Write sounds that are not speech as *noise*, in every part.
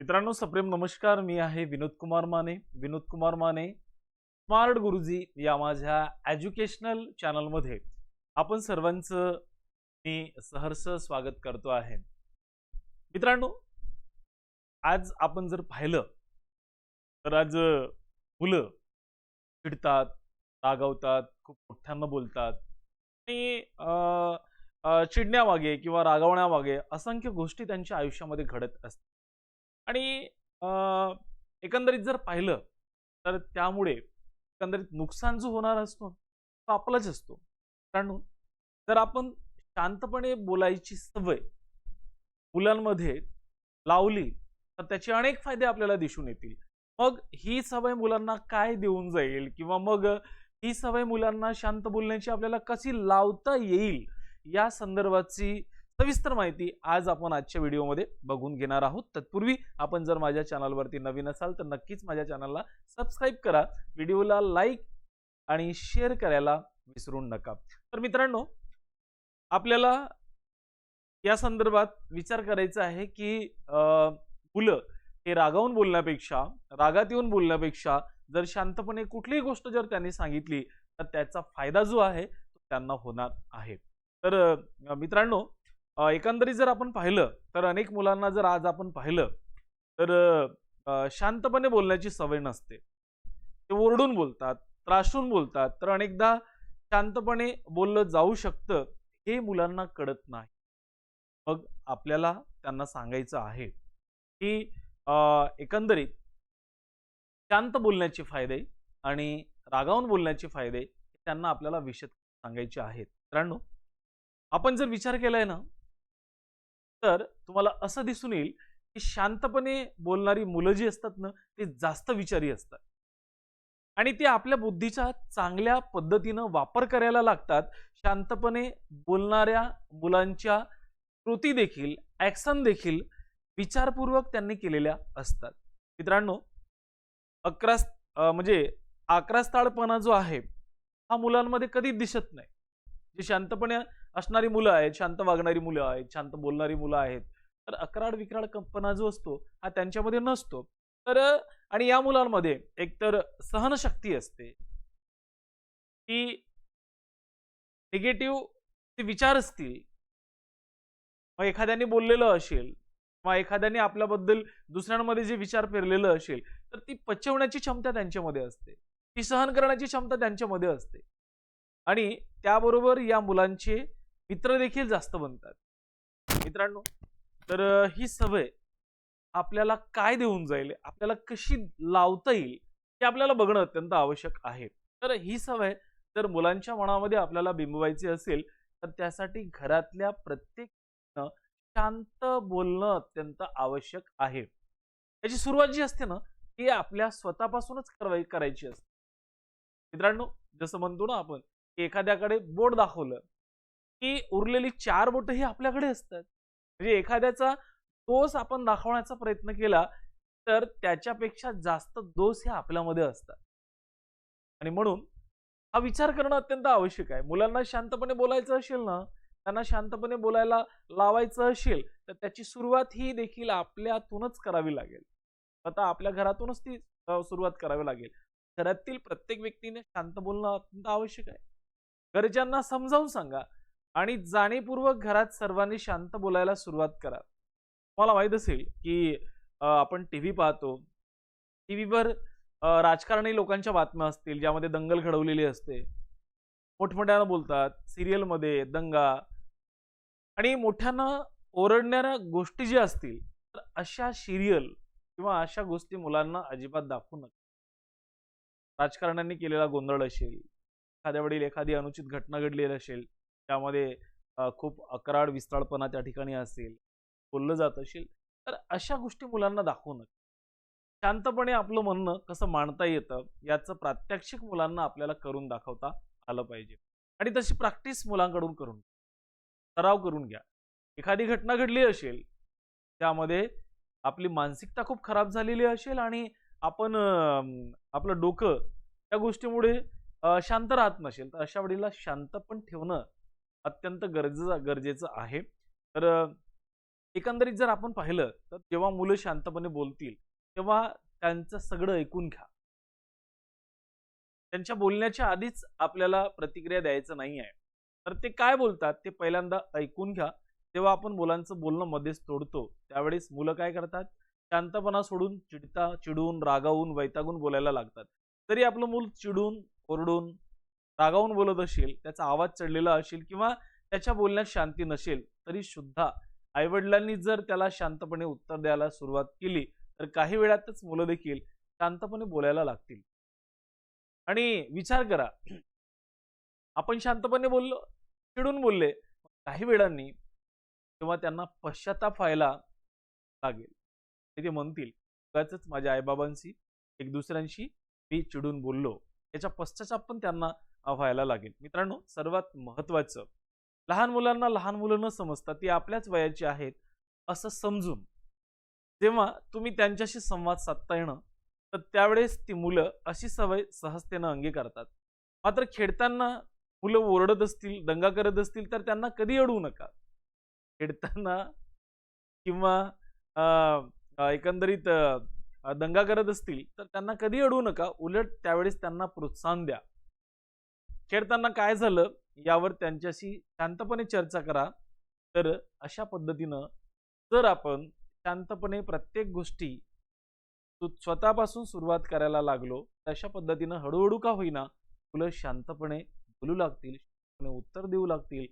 मित्रांनो सप्रेम नमस्कार. मी आहे विनोद कुमार माने. विनोद कुमार माने स्मार्ट गुरुजी या माझ्या एज्युकेशनल चॅनलमध्ये आपण सर्वांचं मी सहर्ष स्वागत करतो आहे. मित्रांनो आज आपण जर पाहिलं तर आज मुलं चिडतात रागावतात खूप मोठ्यांना बोलतात आणि चिडण्यामागे किंवा रागावण्यामागे असंख्य गोष्टी त्यांच्या आयुष्यामध्ये घडत असतात. आणि एकंदरीत जर पाहिलं तर त्यामुळे एकंदरीत नुकसान जो होणार असतो तो आपलाच असतो. कारण जर आपण शांतपणे बोलायची सवय मुलांमध्ये लावली तर त्याचे अनेक फायदे आपल्याला दिसून येतील. मग ही सवय मुलांना काय देऊन जाईल? किंवा मग ही सवय मुलांना शांत बोलण्याची आपल्याला कशी लावता येईल? या संदर्भाची सविस्तर माहिती आज आपण आजच्या व्हिडिओमध्ये बघून घेणार आहोत. तत्पूर्वी आपण जर माझ्या चॅनलवरती नवीन असाल तर नक्कीच माझ्या चॅनलला सबस्क्राईब करा. व्हिडिओला लाईक आणि शेअर करायला विसरू नका. तर मित्रांनो आपल्याला या संदर्भात विचार करायचा आहे की मुलं हे रागावून बोलण्यापेक्षा रागात येऊन बोलण्यापेक्षा जर शांतपणे कुठलीही गोष्ट जर त्यांनी सांगितली तर त्याचा फायदा जो आहे तो त्यांना होणार आहे. तर मित्रांनो एकंदरीत जर आपण पाहिलं तर अनेक मुलांना जर आज आपण पाहिलं तर शांतपणे बोलण्याची सवय नसते. ते ओरडून बोलतात त्रासून बोलतात तर अनेकदा शांतपणे बोललं जाऊ शकतं हे मुलांना कळत नाही. मग आपल्याला त्यांना सांगायचं आहे की एकंदरीत शांत बोलण्याचे फायदे आणि रागावून बोलण्याचे फायदे त्यांना आपल्याला विशद सांगायचे आहेत. मित्रांनो आपण जर विचार केलाय ना तर तुम्हाला असं दिसून येईल की शांतपणे बोलणारी मुलं जी असतात ना ती जास्त विचारी असतात. आणि ते आपल्या बुद्धीचा चांगल्या पद्धतीनं वापर करायला लागतात. शांतपणे बोलणाऱ्या मुलांच्या कृती देखील ॲक्शन देखील विचारपूर्वक त्यांनी केलेल्या असतात. मित्रांनो अकरा म्हणजे आक्रास्थाळपणा जो आहे हा मुलांमध्ये कधीच दिसत नाही. जे शांतपणे असणारी मुलं आहेत शांत वागणारी मुलं आहेत शांत बोलणारी मुलं आहेत तर अकराड विक्राड कंपना जो असतो हा त्यांच्यामध्ये नसतो. तर आणि या मुलांमध्ये एकतर सहनशक्ती असते की निगेटिव्ह विचार असतील मग एखाद्याने बोललेलं असेल किंवा एखाद्याने आपल्याबद्दल दुसऱ्यांमध्ये जे विचार पेरलेलं असेल तर ती पचवण्याची क्षमता त्यांच्यामध्ये असते. ती सहन करण्याची क्षमता त्यांच्यामध्ये असते. आणि त्याबरोबर या मुलांचे मित्र देखील जास्त बनतात. मित्रांनो तर ही सवय आपल्याला काय देऊन जाईल आपल्याला कशी लावता येईल हे आपल्याला बघणं अत्यंत आवश्यक आहे. तर ही सवय जर मुलांच्या मनामध्ये आपल्याला बिंबवायची असेल तर त्यासाठी घरातल्या प्रत्येक शांत बोलणं अत्यंत आवश्यक आहे. त्याची सुरुवात जी असते ना ती आपल्या स्वतःपासूनच करवाई करायची असते. मित्रांनो जसं म्हणतो ना आपण एखाद्याकडे बोट दाखवलं की उरलेली चार बोट ही आपल्याकडे असतात. म्हणजे एखाद्याचा दोष आपण दाखवण्याचा प्रयत्न केला तर त्याच्यापेक्षा जास्त दोष हे आपल्यामध्ये असतात. आणि म्हणून हा विचार करणं अत्यंत आवश्यक आहे. मुलांना शांतपणे बोलायचं असेल ना त्यांना शांतपणे बोलायला लावायचं असेल तर त्याची सुरुवात ही देखील आपल्यातूनच करावी लागेल. आता आपल्या घरातूनच ती सुरुवात करावी लागेल. घरातील प्रत्येक व्यक्तीने शांत बोलणं अत्यंत आवश्यक आहे. घरच्यांना समजावून सांगा. आणि जाणीवपूर्वक घरात सर्वांनी शांत बोलायला सुरुवात करा. तुम्हाला माहीत असेल की आपण आपण टीव्ही पाहतो. टीव्हीवर राजकारणी लोकांच्या बातम्या असतील ज्यामध्ये दंगल घडवलेली असते. मोठमोठ्यानं बोलतात सिरियलमध्ये दंगा. आणि मोठ्यानं ओरडणाऱ्या गोष्टी ज्या असतील तर अशा सिरियल किंवा अशा गोष्टी मुलांना अजिबात दाखवू नका. राजकारण्यांनी केलेला गोंधळ असेल एखाद्या वेळी एखादी अनुचित घटना घडलेली असेल त्यामध्ये खूप अकराड विस्ताळपणा त्या ठिकाणी असेल बोललं जात असेल तर अशा गोष्टी मुलांना दाखवू नका. शांतपणे आपलं म्हणणं कसं मांडता येतं याचं प्रात्यक्षिक मुलांना आपल्याला करून दाखवता आलं पाहिजे. आणि तशी प्रॅक्टिस मुलांकडून करून सराव करून घ्या. एखादी घटना घडली असेल त्यामध्ये आपली मानसिकता खूप खराब झालेली असेल आणि आपण आपलं डोकं त्या गोष्टीमुळे शांत राहत नसेल तर अशा वेळेला शांत पण ठेवणं अत्यंत गरजेचं गरजेचं आहे. तर एकंदरीत जर आपण पाहिलं तर जेव्हा मुलं शांतपणे बोलतील तेव्हा त्यांचं सगळं ऐकून घ्या. त्यांच्या बोलण्याच्या आधीच आपल्याला प्रतिक्रिया द्यायचं नाही आहे. तर ते काय बोलतात ते पहिल्यांदा ऐकून घ्या. तेव्हा आपण मुलांचं बोलणं मध्येच तोडतो. त्यावेळेस मुलं काय करतात शांतपणा सोडून चिडता चिडून रागावून वैतागून बोलायला लागतात. तरी आपलं मूल चिडून ओरडून रागावून बोलत असेल त्याचा आवाज चढलेला असेल किंवा त्याच्या बोलण्यात शांती नसेल तरी सुद्धा आईवडिलांनी जर त्याला शांतपणे उत्तर द्यायला सुरुवात केली तर काही वेळातच मुलं देखील शांतपणे बोलायला लागतील. आणि विचार करा. आपण शांतपणे बोललो चिडून बोलले काही वेळांनी तेव्हा त्यांना पश्चाताप व्हायला लागेल. ते म्हणतील माझ्या आईबाबांशी एक दुसऱ्यांशी मी चिडून बोललो. याचा पश्चाताप पण त्यांना व्हायला लागेल. मित्रांनो सर्वात महत्वाचं लहान मुलांना लहान मुलं न समजता ती आपल्याच वयाची आहेत असं समजून जेव्हा तुम्ही त्यांच्याशी संवाद साधता येणं तर त्यावेळेस ती मुलं अशी सवय सहजतेनं अंगीकारतात. मात्र खेळताना मुलं ओरडत असतील दंगा करत असतील तर त्यांना कधी अडवू नका. खेळताना किंवा अं, एकंदरीत दंगा करत असतील तर त्यांना कधी अडवू नका. उलट त्यावेळेस त्यांना प्रोत्साहन द्या. खेळताना काय झालं यावर त्यांच्याशी शांतपणे चर्चा करा. तर अशा पद्धतीनं जर आपण शांतपणे प्रत्येक गोष्टी स्वतःपासून सुरुवात करायला लागलो तर अशा पद्धतीनं हळूहळू का होईना मुलं शांतपणे बोलू लागतील शांतपणे उत्तर देऊ लागतील.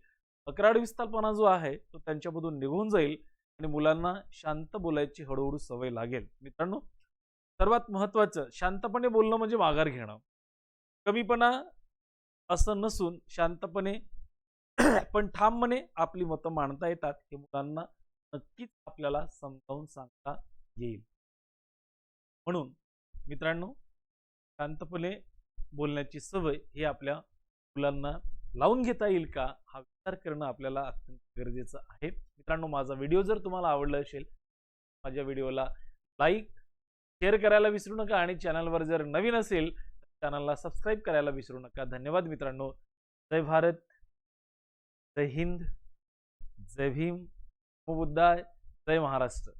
अकराड विस्तारपणा जो आहे तो त्यांच्यामधून निघून जाईल आणि मुलांना शांत बोलायची हळूहळू सवय लागेल. मित्रांनो सर्वात महत्वाचं शांतपणे बोलणं म्हणजे माघार घेणं. कमीपणा असं नसून शांतपणे *clears throat* पण ठामपणे आपली मतं मांडता येतात हे मुलांना नक्कीच आपल्याला समजावून सांगता येईल. म्हणून मित्रांनो शांतपणे बोलण्याची सवय ही आपल्या मुलांना लावून घेता येईल का हा विचार करणं आपल्याला अत्यंत गरजेचं आहे. मित्रांनो माझा व्हिडिओ जर तुम्हाला आवडला असेल माझ्या व्हिडिओला लाईक शेअर करायला विसरू नका आणि चॅनलवर जर नवीन असेल चॅनलला सबस्क्राईब करायला विसरू नका. धन्यवाद मित्रांनो. जय भारत. जय हिंद. जय भीम. बुद्धाय जय महाराष्ट्र.